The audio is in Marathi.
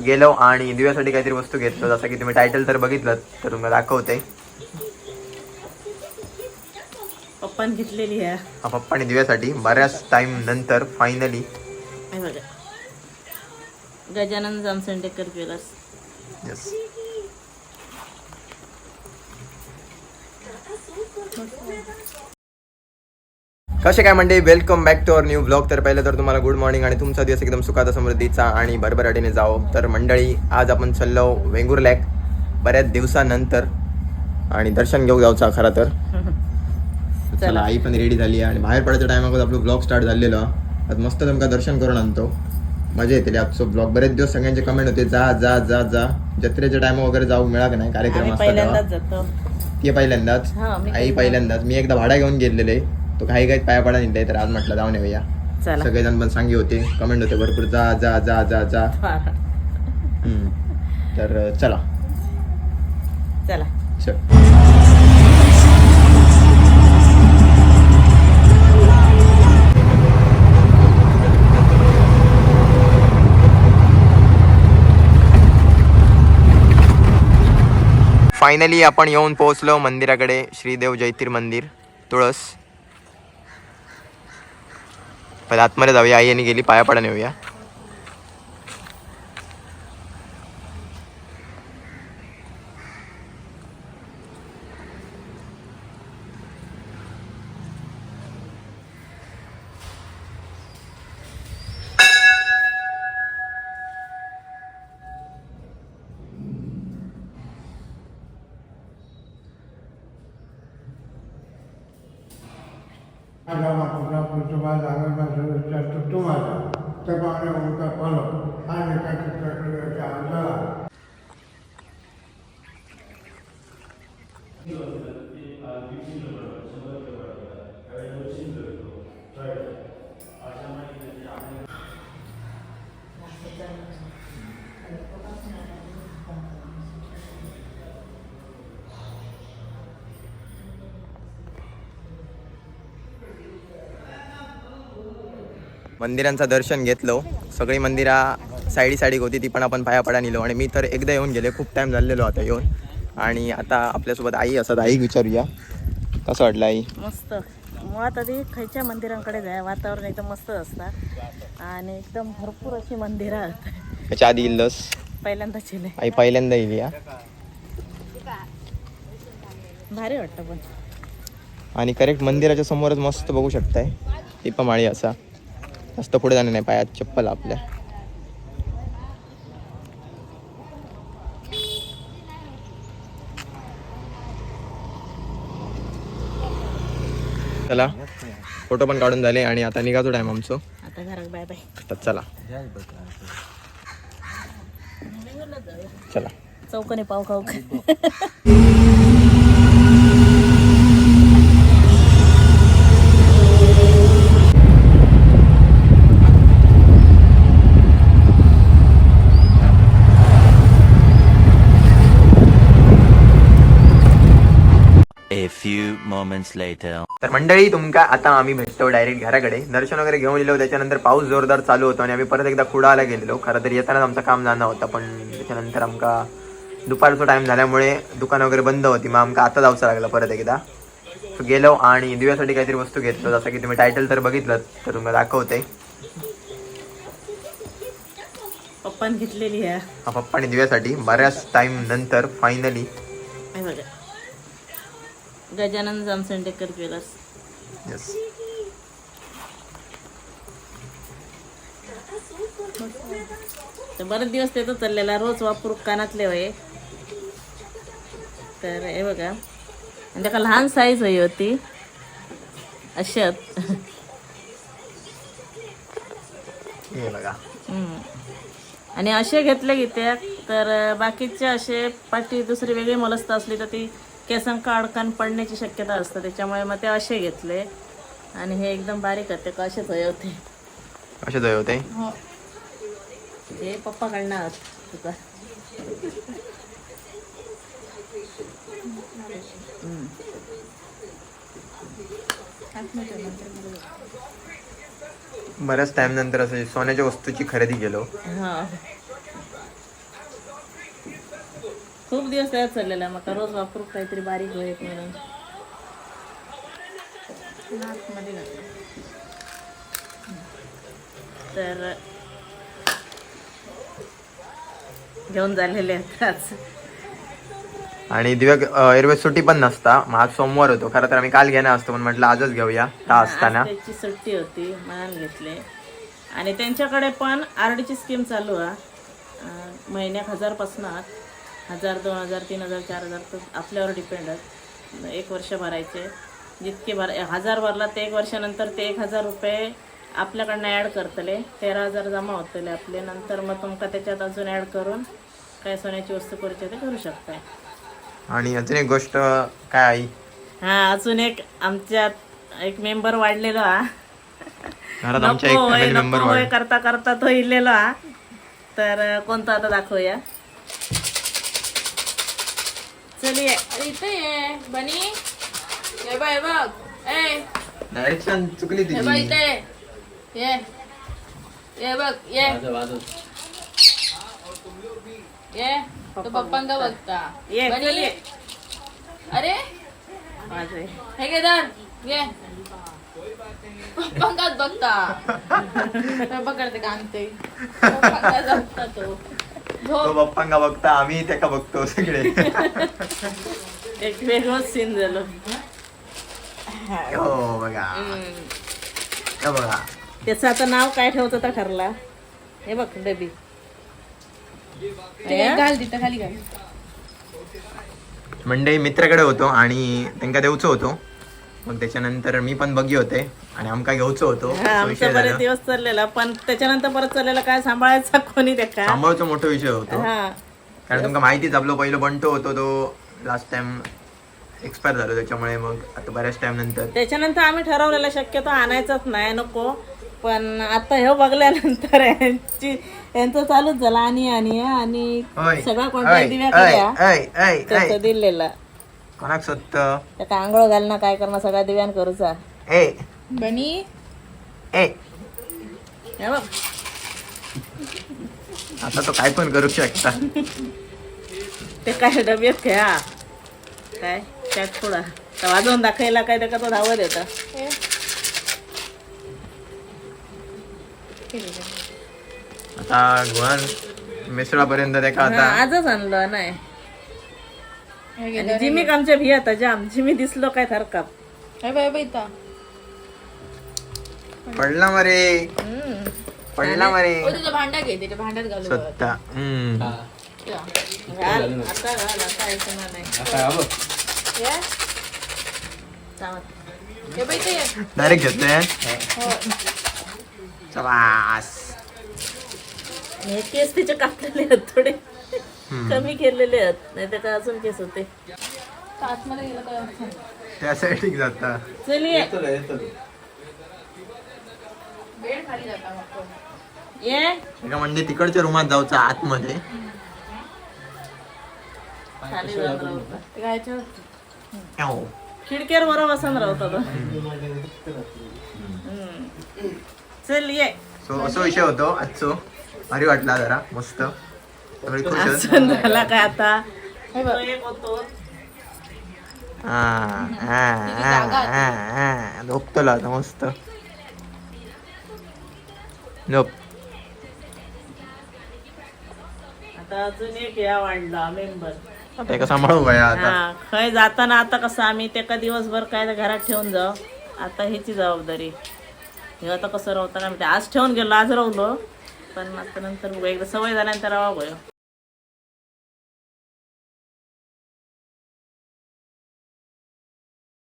गेलो आणि दिव्यासाठी काहीतरी वस्तू घेतलो. जसं की तुम्ही टायटल तर बघितलं तर तुम्हाला दाखवते. पप्पान घेतलेली आहे. पप्पाने दिव्यासाठी. बऱ्याच टाइम नंतर finally Gajanan Jamsandekar jewellers yes कसे काय म्हणते welcome back to our new blog तर पहिलं तर तुम्हाला गुड मॉर्निंग आणि तुमचा दिवस एकदम सुखाचा समृद्धीचा आणि भरभराटीने जाओ तर मंडळी आज आपण चाललो वेंगुर लॅक बऱ्याच दिवसानंतर आणि दर्शन घेऊ जाऊचा खरा तर. चला आई पण रेडी झाली आणि बाहेर पडायच्या टायमामध्ये आपलं ब्लॉग स्टार्ट झालेलो. आज मस्त तुमका दर्शन करून आणतो. मजा येते आजचो ब्लॉग बरेच दिवस सगळ्यांचे कमेंट होते जा जा जा जा. जत्रेच्या टायमा वगैरे जाऊ मिळाक नाही? कार्यक्रम असतात ते पहिल्यांदाच? हा, आई पहिल्यांदाच. मी एकदा भाडा घेऊन गेलेले. तो काही काही पाया पडा निघले तर आज म्हटलं जाऊन येऊया. चला. सगळेजण पण सांगे होते कमेंट होते भरपूर जा जा जा जा जा. हम्म. तर चला. चला. चल. फायनली आपण येऊन पोहोचलो मंदिराकडे श्रीदेव जैतिर मंदिर तुळस. पण आतमध्ये जाऊया आई आणि गेली पाया पडा नेऊया माझा वापरला पृथ्वा लागला जास्त तुम्हाला तर पाहुणे उलटा फॉलो आणि काय Thank you. मंदिरांचं दर्शन घेतलो. सगळी मंदिरा साईडी साईडीक होती ती पण आपण पाया पडा निलो. आणि मी तर एकदा येऊन गेले खूप टाइम झालेलो आता येऊन. आणि आता आपल्यासोबत आई असत आई विचारूया. कसं वाटलं आई? मस्त. मुळात आधी खयच्या मंदिरांकडे जाय वातावरण एकदम मस्त असतात आणि एकदम भरपूर अशी मंदिरं आहेत. त्याच्या आधी इल्लस. पहिल्यांदा चिले आई पहिल्यांदा येईल या. भारी वाटतं पण. आणि करेक्ट मंदिराच्या समोरच मस्त बघू शकताय. दीपमाळी असा. जास्त पुढे जाणं नाही पायात चप्पल आपल्या. चला फोटो पण काढून झाले आणि आता निघायचो टाइम आमचं. आता घरात बाय बाय चला. चला. चौकाने पाव खाऊ. few moments later. तर मंडळी तुमका आता आम्ही भेटतो डायरेक्ट घराकडे. दर्शन वगैरे घेऊन गेलो त्याच्यानंतर पाऊस जोरदार चालू होतो आणि आम्ही परत एकदा कुडाला गेलेलो. खरं तर येतानाच आमचं काम जाणं होतं पण त्याच्यानंतर आमका दुपारचा टाइम झाल्यामुळे दुकान वगैरे बंद होती. मग आमका आता जाऊचं लागलं परत एकदा. गेलो आणि दिव्यासाठी काहीतरी वस्तू घेतलो. जसं की तुम्ही टायटल तर बघितलं तर तुम्हाला दाखवते. पप्पान घेतलेली आहे. हा पप्पाने दिव्यासाठी बऱ्याच टाइम नंतर finally Gajanan Jamsandekar jewellers. Yes तर बरेच दिवस तेच चाललेला रोज वापरू कानातले वय. तर हे बघा आणि त्याका लहान साईज हवी होती. अशत. आणि असे घेतले कित्याक तर बाकीचे असे पाठी दुसरी वेगळी मलस्त असली तर ती केसांका अडकान पडण्याची शक्यता असते त्याच्यामुळे मग ते असे घेतले. आणि हे एकदम बारीक होते का हवे होते? असे जाय होते? हो. हे पप्पा काढणार तुका. बऱ्याच टाइम नंतर असं सोन्याच्या वस्तूची खरेदी केलो. हा. खूप दिवस त्यात चाललेला मका रोज वापरू काहीतरी बारीक होईल म्हणून. तर घेऊन झालेले आहेत आणि दिव्या एरवेज सुट्टी पण नसता. मग आज सोमवार होतो. खरं तर आम्ही काल घेणार असतो पण म्हटलं आजच घेऊया. ता असताना. त्याची सुट्टी होती म्हणून घेतले. आणि त्यांच्याकडे पण आर डीची स्कीम चालू आहे. महिन्याक हजारपासून. हजार दोन हजार तीन हजार चार हजार तर आपल्यावर डिपेंड आहे. एक वर्ष भरायचे. जितके भर हजार भरला ते एक वर्षानंतर ते एक हजार रुपये आपल्याकडनं ॲड करतले. तेरा हजार जमा होतले आपले. नंतर मग तुमका त्याच्यात अजून ॲड करून काय सोन्याची वस्तू करूची ते करू शकताय आणि अजून एक गोष्ट काय आई? हा अजून एक आमच्यात एक मेंबर वाढलेलो हा. नको होय, करता करता तो इलेलो हा. तर कोणता आता दाखवूया? चलिये इथे ये बनी. हे बघ हे बघ. ए. डायरेक्शन चुकली हे बघ तुझी. इथे. ये. ये बघ ये. ये. तो पप्पांका बघता. ये बनी. चलिये अरे. माझे हे घे धर. ये. पप्पांकाच बघता. पप्पा करते कांते पप्पांकाच बघता तो. तो बाप्पांका बघता आम्ही त्याका बघतो सगळे. एक वेगळंच सीन झालं. हो बघा. हो बघा. त्याचं आता नाव काय ठेवतं तर ठरला? हे बघ डबी. ते घाल तिथं खाली घाल. मंडई मित्राकडे होतो आणि त्यांका देऊचो होतो. मग त्याच्यानंतर मी पण बघी होते आणि आमका घेऊचो होतो. हा तो आमचा विषय बरेच झाला. दिवस चाललेला पण त्याच्यानंतर परत चाललेला काय सांभाळायचा कोणी त्या सांभाळचा मोठा विषय होतो. हा. कारण तुमका माहितीच आपलं पहिलं बंटो होतो तो लास्ट टाइम एक्सपायर झालो त्याच्यामुळे मग आता बऱ्याच टाइम नंतर. त्याच्यानंतर आम्ही ठरवलेलं शक्यतो आणायचंच नाही नको. पण आता हे बघल्यानंतर यांची यांचं चालूच झालं आणि आणि आणि सगळा कॉन्ट्रॅक्ट दिव्या. त्याचं दिलेला. कोणाक सत्त त्याका आंघोळ घालणं काय करणं सगळा दिव्यान करूचा. ए. बनी. ए. हे बघ. आता तो काय पण करू शकता. ते काय डब्यात खेळा. काय? त्यात थोडा. तर वाजवून दाखवायला काय त्याचा तो धावत येतं. आता गुहान मिसळापर्यंत त्याका आता आजच आणलं नाही. आणि जिमी आमच्या भियात जाम. जिमी दिसलो काय थरकाप हे बघ इथं पडला मरे. पडला मरे. ओ तुझं भांडा घे त्याच्या भांड्यात घालू बघ. सत्ता हम्म. या. घाल. आता घाल आता ऐकणार नाही. ये. चावत. हे बघ इथे ये. डायरेक्ट हो. हे. केस तिचे कापलेले आहेत थोडे कमी केलेले आहेत नाही तर काय अजून केस होते. आतमध्ये गेलं. त्यासाठी जाता. चलिये बेड खाली जाता मग तो. ये. एका म्हणजे तिकडच्या रूमात जाऊचा आतमध्ये. खाली जाऊन राहू. ते काय याच्यावर- एव. खिडक्यावर बरोबर बसून राहतो तो चल ये. सो असो विषय होतो आजचो. भारी वाटला जरा मस्त. असं झाला काय आता? हे बघ. झोपतलो आता मस्त. झोप. आता अजून एक या वाढला मेंबर. आता एका सांभाळू गया आता. हा खय जाताना आता कसं आम्ही ते का दिवसभर काय घरात ठेवून जाऊ. आता ह्याची जबाबदारी. हे आता कसं राहतं काय माहिती आज ठेवून गेलो आज राहलो पण आता नंतर बघू एकदा सवय झाल्यानंतर राहा